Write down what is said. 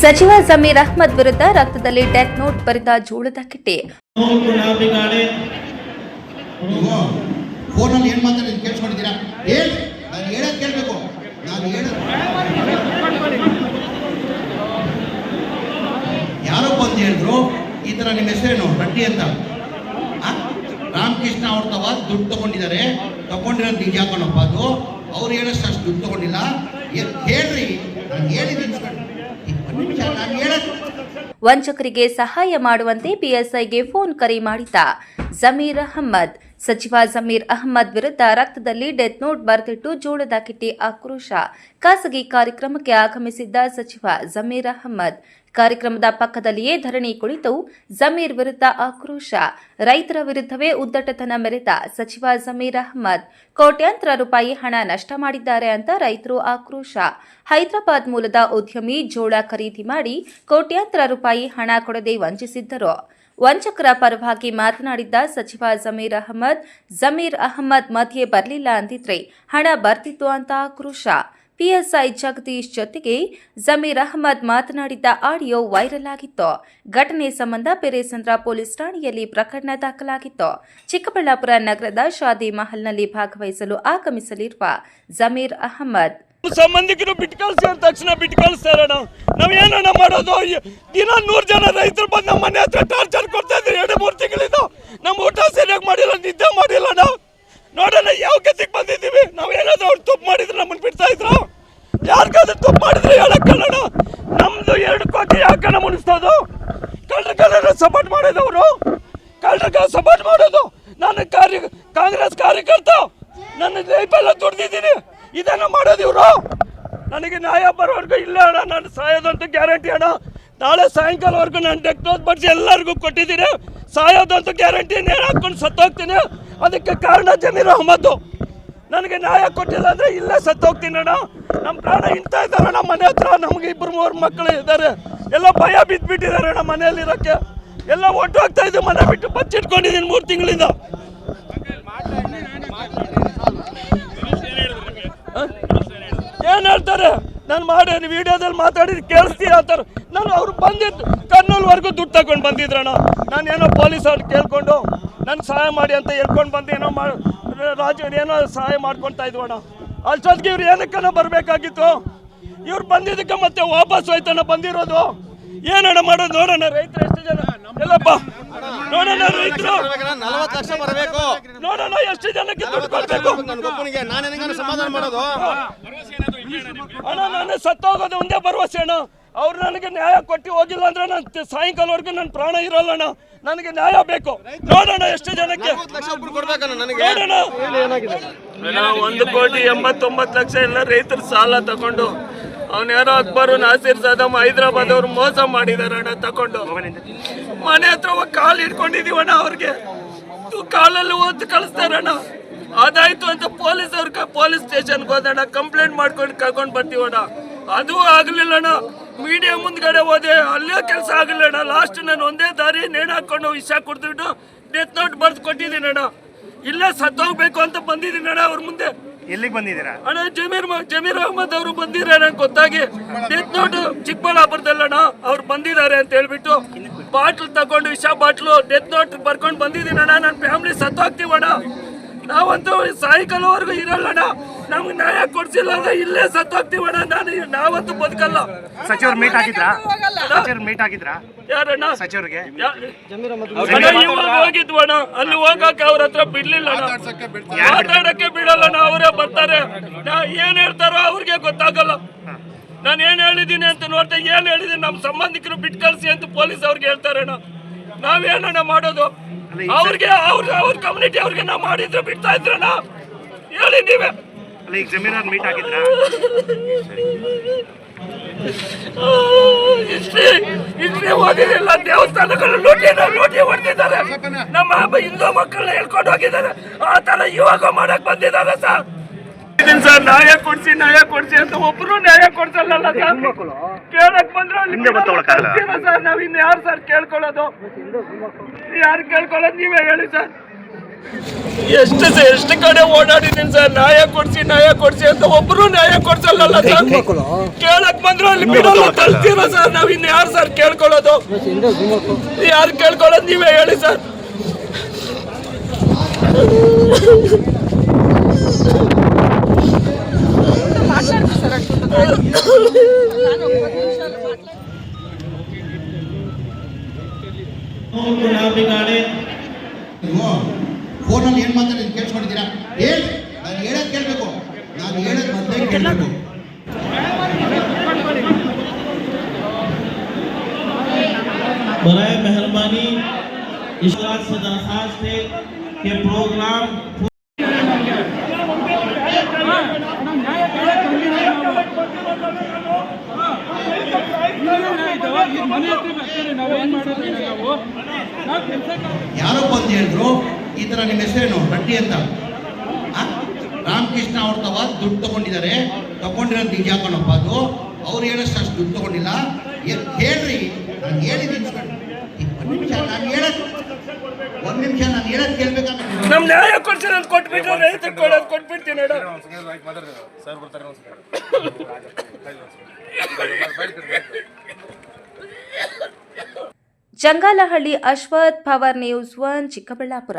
ಸಚಿವ ಜಮೀರ್ ಅಹ್ಮದ್ ವಿರುದ್ಧ ರಕ್ತದಲ್ಲಿ ಡೆತ್ ನೋಟ್ ಬರೆದ ಜೋಳದ ಕಿಟ್ಟಿ. ಯಾರೋ ಬಂದು ಹೇಳಿದ್ರು? ಈ ತರ ನಿಮ್ಮ ಹೆಸರೇನು? ರಡ್ಡಿ ಅಂತ. ರಾಮಕೃಷ್ಣ ಅವ್ರ ತವ ದುಡ್ಡು ತಗೊಂಡಿದ್ದಾರೆ. ತಗೊಂಡಿರೋ ನಿಜ ಕಣಪ್ಪ ಅದು. ಅವ್ರು ಹೇಳಷ್ಟು ಅಷ್ಟು ದುಡ್ಡು ತಗೊಂಡಿಲ್ಲ. ಹೇಳ್ರಿ. ನಾನು ಹೇಳಿದ್ದೀನಿ ಇಪ್ಪತ್ತು ನಿಮಿಷ ನಾನು ಹೇಳೋದು ವಂಚಕರಿಗೆ ಸಹಾಯ ಮಾಡುವಂತೆ ಪಿಎಸ್ಐಗೆ ಫೋನ್ ಕರೆ ಮಾಡಿದ್ದ ಜಮೀರ್ ಅಹಮ್ಮದ್ ಸಚಿವ ಜಮೀರ್ ಅಹಮ್ಮದ್ ವಿರುದ್ಧ ರಕ್ತದಲ್ಲಿ ಡೆತ್ ನೋಟ್ ಬರೆದಿಟ್ಟು ಜೋಳದ ಕಿಟ್ಟಿ ಆಕ್ರೋಶ. ಖಾಸಗಿ ಕಾರ್ಯಕ್ರಮಕ್ಕೆ ಆಗಮಿಸಿದ್ದ ಸಚಿವ ಜಮೀರ್ ಅಹಮ್ಮದ್ ಕಾರ್ಯಕ್ರಮದ ಪಕ್ಕದಲ್ಲಿಯೇ ಧರಣಿ ಕುಳಿತು ಜಮೀರ್ ವಿರುದ್ಧ ಆಕ್ರೋಶ. ರೈತರ ವಿರುದ್ಧವೇ ಉದ್ದಟತನ ಮೆರೆದ ಸಚಿವ ಜಮೀರ್ ಅಹ್ಮದ್. ಕೋಟ್ಯಾಂತರ ರೂಪಾಯಿ ಹಣ ನಷ್ಟ ಮಾಡಿದ್ದಾರೆ ಅಂತ ರೈತರು ಆಕ್ರೋಶ. ಹೈದರಾಬಾದ್ ಮೂಲದ ಉದ್ಯಮಿ ಜೋಳ ಖರೀದಿ ಮಾಡಿ ಕೋಟ್ಯಾಂತರ ರೂಪಾಯಿ ಹಣ ಕೊಡದೆ ವಂಚಿಸಿದ್ದರು. ವಂಚಕರ ಪರವಾಗಿ ಮಾತನಾಡಿದ್ದ ಸಚಿವ ಜಮೀರ್ ಅಹಮದ್ ಜಮೀರ್ ಅಹಮದ್ ಮಧ್ಯೆ ಬರಲಿಲ್ಲ ಅಂದಿದ್ರೆ ಹಣ ಬರ್ತಿತ್ತು ಅಂತ ಆಕ್ರೋಶ. ಪಿಎಸ್ಐ ಜಗದೀಶ್ ಜೊತೆಗೆ ಜಮೀರ್ ಅಹಮದ್ ಮಾತನಾಡಿದ್ದ ಆಡಿಯೋ ವೈರಲ್ ಆಗಿತ್ತು. ಘಟನೆ ಸಂಬಂಧ ಪೆರೇಸಂದ್ರ ಪೊಲೀಸ್ ಠಾಣೆಯಲ್ಲಿ ಪ್ರಕರಣ ದಾಖಲಾಗಿತ್ತು. ಚಿಕ್ಕಬಳ್ಳಾಪುರ ನಗರದ ಶಾದಿ ಮಹಲ್ನಲ್ಲಿ ಭಾಗವಹಿಸಲು ಆಗಮಿಸಲಿರುವ ಜಮೀರ್ ಅಹಮದ್. ಸಂಬಂಧಿಕರು ಬಿಟ್ಟು ಕಳಿಸಿ ಅಂದ ತಕ್ಷಣ ಬಿಟ್ಟು ನಾವು ನಾವ್ ಏನಣ್ಣ ಮಾಡೋದು? ದಿನ ನೂರು ಜನ ರೈತರು ಬಂದು ನಮ್ಮ ಮನೆ ಹತ್ರ ಟಾರ್ಚರ್ ಕೊಡ್ತಾ ಇದ್ರು ಎರಡು, ಮೂರು ತಿಂಗಳಿಂದ. ನಮ್ಮ ಊಟ ಸರಿಯಾಗಿ ಮಾಡಿಲ್ಲ, ನಿದ್ದೆ ಮಾಡಿಲ್ಲ ನಾವು ನೋಡೋಣ ಯಾವ ಗತಿಗೆ ಬಂದಿದ್ದೀವಿ? ನಾವು ಏನಾದ್ರು ಅವ್ರು ತಪ್ಪು ಮಾಡಿದ್ರೆ ನಮ್ಮನ್ನು ಬಿಡ್ತಾ ಇದ್ರು? ಯಾರಿಗಾದ್ರೂ ತಪ್ಪು ಮಾಡಿದ್ರೆ ಹೇಳಕ್ಕಲ್ಲ ನಮ್ದು ಎರಡು ಕೋಟಿ ಯಾಕಣ್ಣ ಮುನಿಸ್ತೋದು ನನಗೆ ನ್ಯಾಯ ಬರೋವರೆಗೂ ಇಲ್ಲ ಅಣ್ಣ, ನಾನು ಸಾಯೋದಂತೂ ಗ್ಯಾರಂಟಿ ಅಣ್ಣ. ನಾಳೆ ಸಾಯಂಕಾಲವರೆಗೂ ನಾನು ಡೆಕ್ಟೋಸ್ ಬಡಿಸಿ ಎಲ್ಲರಿಗೂ ಕೊಟ್ಟಿದ್ದೀನಿ. ಸಾಯೋದಂತೂ ಗ್ಯಾರಂಟಿ ನೇಣು ಹಾಕ್ಕೊಂಡು ಸತ್ತೋಗ್ತೀನಿ. ಅದಕ್ಕೆ ಕಾರಣ ಜಮೀರ್ ಅಹಮದ್ದು. ನನಗೆ ನ್ಯಾಯ ಕೊಟ್ಟಿಲ್ಲ ಅಂದರೆ ಇಲ್ಲೇ ಸತ್ತೋಗ್ತೀನಿ ಅಣ್ಣ. ನಮ್ಮ ಪ್ರಾಣ ಇಂಥ ಇದ್ದಾರೆ ಅಣ್ಣ, ಮನೆ ಹತ್ರ. ನಮಗೆ ಇಬ್ಬರು ಮೂರು ಮಕ್ಕಳು ಇದ್ದಾರೆ. ಎಲ್ಲ ಭಯ ಬಿದ್ದುಬಿಟ್ಟಿದ್ದಾರೆ ಅಣ್ಣ ಮನೆಯಲ್ಲಿರೋಕ್ಕೆ. ಎಲ್ಲ ಒಟ್ಟು ಹೋಗ್ತಾ ಇದ್ದೀವಿ, ಮನೆ ಬಿಟ್ಟು ಬಚ್ಚಿಟ್ಕೊಂಡಿದ್ದೀನಿ ಮೂರು ತಿಂಗಳಿಂದ ಏನ್ ಹೇಳ್ತಾರೆ ನಾನು ಮಾಡಿ ವಿಡಿಯೋದಲ್ಲಿ ಮಾತಾಡಿದ್ ಕೇಳಿಸ್ತೀಯ ಅಂತಾರೆ. ನಾನು ಅವ್ರು ಬಂದಿದ್ದು ಕರ್ನೂಲ್ವರೆಗೂ ದುಡ್ಡು ತಗೊಂಡು ಬಂದಿದ್ರಣ್ಣ. ನಾನು ಏನೋ ಪೊಲೀಸ್ ಅವ್ರು ಕೇಳ್ಕೊಂಡು ನನ್ನ ಸಹಾಯ ಮಾಡಿ ಅಂತ ಹೇಳ್ಕೊಂಡು ಬಂದು ಏನೋ ರಾಜ ಏನೋ ಸಹಾಯ ಮಾಡ್ಕೊತಾ ಇದ್ವಣ್ಣ. ಅಷ್ಟೊತ್ತಿಗೆ ಇವ್ರು ಏನಕ್ಕನ ಬರಬೇಕಾಗಿತ್ತು? ಇವ್ರು ಬಂದಿದ್ದಕ್ಕೆ ಮತ್ತೆ ವಾಪಸ್ ಹೋಯ್ತಣ್ಣ ಬಂದಿರೋದು. ಏನಣ್ಣ ಮಾಡೋದು? ನೋಡೋಣ ರೈತರು ಎಷ್ಟು ಜನ ಎಲ್ಲಪ್ಪ. ನೋಡೋಣ ರೈತರು. ನಲವತ್ತು ಲಕ್ಷ ಬರಬೇಕು. ನೋಡೋಣ ಎಷ್ಟು ಜನಕ್ಕೆ ದುಡ್ಡು ಕೊಡ್ಬೇಕು? ನನ್ನ ಸಮಾಧಾನ ಮಾಡೋದು? ಅಣ್ಣ ನಾನು ಸತ್ತೋಗೋದು ಒಂದೇ ಭರವಸೆ, ಅಣ್ಣ. ಅವ್ರು ನನಗೆ ನ್ಯಾಯ ಕೊಟ್ಟು ಹೋಗಿಲ್ಲ ಅಂದ್ರೆ ನಾನು ಸಾಯಂಕಾಲವರೆಗೂ ನನ್ನ ಪ್ರಾಣ ಇರೋಲ್ಲ, ಅಣ್ಣ. ನನಗೆ ನ್ಯಾಯ ಬೇಕು. ನೋಡೋಣ ಎಷ್ಟು ಜನಕ್ಕೆ. ಒಂದು ಕೋಟಿ ಎಂಬತ್ತೊಂಬತ್ತು ಲಕ್ಷ ಎಲ್ಲ ರೈತರ ಸಾಲ ತಗೊಂಡು. ಅವ್ನ ಯಾರೋ ಅಕ್ಬರು, ನಾಸೀರ್ ಸದಮ್ ಹೈದರಾಬಾದ್ ಅವ್ರು ಮೋಸ ಮಾಡಿದಾರೆ, ಅಣ್ಣ, ತಗೊಂಡು. ಮನೆ ಹತ್ರ ಕಾಲು ಹಿಡ್ಕೊಂಡಿದೀವಣ್ಣ ಅವ್ರಿಗೆ. ಕಾಲಲ್ಲಿ ಓದ್ ಕಳಿಸ್ತಾರಣ್ಣ ಅದಾಯ್ತು ಅಂತ ಪೊಲೀಸ್ ಅವ್ರ ಪೊಲೀಸ್ ಸ್ಟೇಷನ್ಗೆ ಹೋದಣ್ಣ ಕಂಪ್ಲೇಂಟ್ ಮಾಡ್ಕೊಂಡು ಕರ್ಕೊಂಡು ಬರ್ತೀವಣ್ಣ. ಅದು ಆಗ್ಲಿಲ್ಲಣ್ಣ. ಮೀಡಿಯಾ ಮುಂದ್ಗಡೆ ಹೋದೆ ಅಲ್ಲೇ ಕೆಲಸ ಆಗಲಿಲ್ಲಣ್ಣ. ಲಾಸ್ಟ್ ನಾನು ಒಂದೇ ದಾರಿ ನೇಣು ಹಾಕೊಂಡು ವಿಷ ಕುಡ್ದ್ಬಿಟ್ಟು ಡೆತ್ ನೋಟ್ ಬರೆದು ಕೊಟ್ಟಿದ್ದೀನಿ ಅಣ್ಣ ಇಲ್ಲ ಸತ್ತೋಗ್ಬೇಕು ಅಂತ ಬಂದಿದ್ದೀನಿ ಅಣ್ಣ ಅವ್ರ ಮುಂದೆ. ಎಲ್ಲಿಗೆ ಬಂದಿದ್ದೀರಾ? ಅಣ್ಣ ಜಮೀರ್ ಜಮೀರ್ ಅಹಮದ್ ಅವರು ಬಂದಿದ್ದಾರೆ ಗೊತ್ತಾಗಿ. ಡೆತ್ ನೋಟ್ ಚಿಕ್ಕಬಳ್ಳಾಪುರದಲ್ಲಣ್ಣ ಅವ್ರು ಬಂದಿದ್ದಾರೆ ಅಂತ ಹೇಳ್ಬಿಟ್ಟು ಬಾಟ್ಲ್ ತಗೊಂಡು ವಿಷ ಬಾಟ್ಲು ಡೆತ್ ನೋಟ್ ಬರ್ಕೊಂಡು ಬಂದಿದ್ದೀನಿ ಅಣ್ಣ ನನ್ನ ಫ್ಯಾಮಿಲಿ ಸತ್ತೋಗ್ತೀವಣ್ಣ. ನಾವಂತೂ ಸಾಯಂಕಾಲವರೆಗೂ ಇರಲ್ಲಣ್ಣ ನಮ್ಗೆ ನ್ಯಾಯ ಕೊಡ್ಸಿಲ್ಲ ಅಂದ್ರೆ ಇಲ್ಲೇ ಸತ್ತೋಗ್ತೀವಣ್ಣ. ನಾನು ನಾವಂತೂ ಬದುಕಲ್ಲ. ಸಚಿವರು ಮೀಟ್ ಆಗಿದ್ರಾ? ಸಚಿವರು ಮೀಟ್ ಆಗಿದ್ರಾ? ಯಾರಣ್ಣ? ಸಚಿವರಿಗೆ? ಇವಾಗ ಹೋಗಿದ್ವಣ್ಣ. ಅಲ್ಲಿ ಹೋಗಕ್ಕೆ ಅವ್ರ ಹತ್ರ ಬಿಡ್ಲಿಲ್ಲ. ಮಾತಾಡಕ್ಕೆ ಬಿಡಲ್ಲಣ್ಣ ಅವರೇ ಬರ್ತಾರೆ. ನಾ ಏನ್ ಹೇಳ್ತಾರೋ ಅವ್ರಿಗೆ ಗೊತ್ತಾಗಲ್ಲ. ನಾನು ಏನ್ ಹೇಳಿದೀನಿ ಅಂತ ನೋಡ್ತಾ ಏನ್ ಹೇಳಿದೀನಿ ನಮ್ಮ ಸಂಬಂಧಿಕರು ಬಿಟ್ಟು ಕಳ್ಸಿ ಅಂತ ಪೊಲೀಸ್ ಅವ್ರಿಗೆ ಹೇಳ್ತಾರಣ್ಣ. ನಾವೇನಣ್ಣ ಮಾಡೋದು? ಅವ್ರಿಗೆ ಅವ್ರ ಅವ್ರ ಕಮ್ಯುನಿಟಿ ಅವ್ರಿಗೆ ನಾವು ಮಾಡಿದ್ರೆ ಬಿಡ್ತಾ ಇದ್ರ ಹೇಳಿ ನೀವೇ. ಅಲ್ಲ ಈಗ ಜಮೀನಾರ್ ಮೀಟ್ ಆಗಿದ್ರ ಇಷ್ಟೇ ಇಷ್ಟೇ ಹೋಗಿದಿಲ್ಲ ದೇವಸ್ಥಾನಗಳು ಲೂಟಿ ಲೂಟಿ ಹೊಡೆದಿದ್ದಾರೆ. ನಮ್ಮ ಹಿಂದೂ ಮಕ್ಕಳನ್ನ ಹೇಳ್ಕೊಂಡು ಹೋಗಿದ್ದಾರೆ. ಆ ತರ ಇವಾಗ ಮಾಡಕ್ ಬಂದಿದ್ದಾರೆ ಸರ್. ಸರ್ ನ್ಯಾಯ ಕೊಡ್ಸಿ ನ್ಯಾಯ ಕೊಡ್ಸಿ ಅಂತ ಒಬ್ರು ನ್ಯಾಯ ಕೊಡ್ಸಲ್ಲ ಸರ್? ಕೇಳಕ್ ಬಂದ್ರೆ ಸರ್ ನಾವ್ ಇನ್ ಯಾರು ಸರ್ ಕೇಳ್ಕೊಳ್ಳೋದು? ಯಾರು ಕೇಳ್ಕೊಳ್ಳೋದು? ನೀವೇ ಹೇಳಿ ಸರ್. ಎಷ್ಟು ಸರ್ ಎಷ್ಟು ಕಡೆ ಓಡಾಡಿದ್ದೀನಿ ಸರ್? ನ್ಯಾಯ ಕೊಡ್ಸಿ ನ್ಯಾಯ ಕೊಡ್ಸಿ ಅಂತ ಒಬ್ರು ನ್ಯಾಯ ಕೊಡ್ಸಲ್ಲ ಸರ್ ಕೇಳಕ್ ಬಂದ್ರು ಅಲ್ಲಿ ಬಿಡಲ್ಲ ತಳ್ತೀರ ಸರ್? ನಾವ್ ಇನ್ ಯಾರು ಸರ್ ಕೇಳ್ಕೊಳ್ಳೋದು? ಯಾರು ಕೇಳ್ಕೊಳ್ಳೋದು? ನೀವೇ ಹೇಳಿ ಸರ್. ಫೋನಲ್ಲಿ ಏನು ಮಾತಾಡಿ ಕೇಳಿಸ್ಕೊಂಡಿದ್ದೀರಾ ಹೇಳಿ ನಾನು ಹೇಳೋದು ಕೇಳಬೇಕು ನಾನು ಹೇಳೋದು ಮೊದಲೇ ಕೇಳಬೇಕು बरए मेहरबानी इस बात से दरखास्त है कि प्रोग्राम ಯಾರೋ ಬಂದು ಹೇಳಿದ್ರು ಈ ಥರ ನಿಮ್ಮ ಹೆಸರೇನು? ರಡ್ಡಿ ಅಂತ. ರಾಮಕೃಷ್ಣ ಅವ್ರ ತವ ದುಡ್ಡು ತಗೊಂಡಿದ್ದಾರೆ. ತಗೊಂಡಿರೋ ನಿಜ ಹಾಕೋಣಪ್ಪ ಅದು. ಅವ್ರು ಏನಷ್ಟು ಅಷ್ಟು ದುಡ್ಡು ತಗೊಂಡಿಲ್ಲ. ಹೇಳ್ರಿ. ನಾನು ಹೇಳಿದ್ದೀನಿ ಒಂದು ನಿಮಿಷ ನಾನು ಹೇಳೋದು ಒಂದು ನಿಮಿಷ ನಾನು ಹೇಳೋದು ಕೇಳ್ಬೇಕಾದ್ರೆ ನಮ್ ನ್ಯಾಯ ಅಂತ ರೈತರು ಕೊಡೋದು ಕೊಟ್ಬಿಡ್ತೀನಿ ಅಣ್ಣ Jangalahalli Ashwath power news one Chikkaballapura.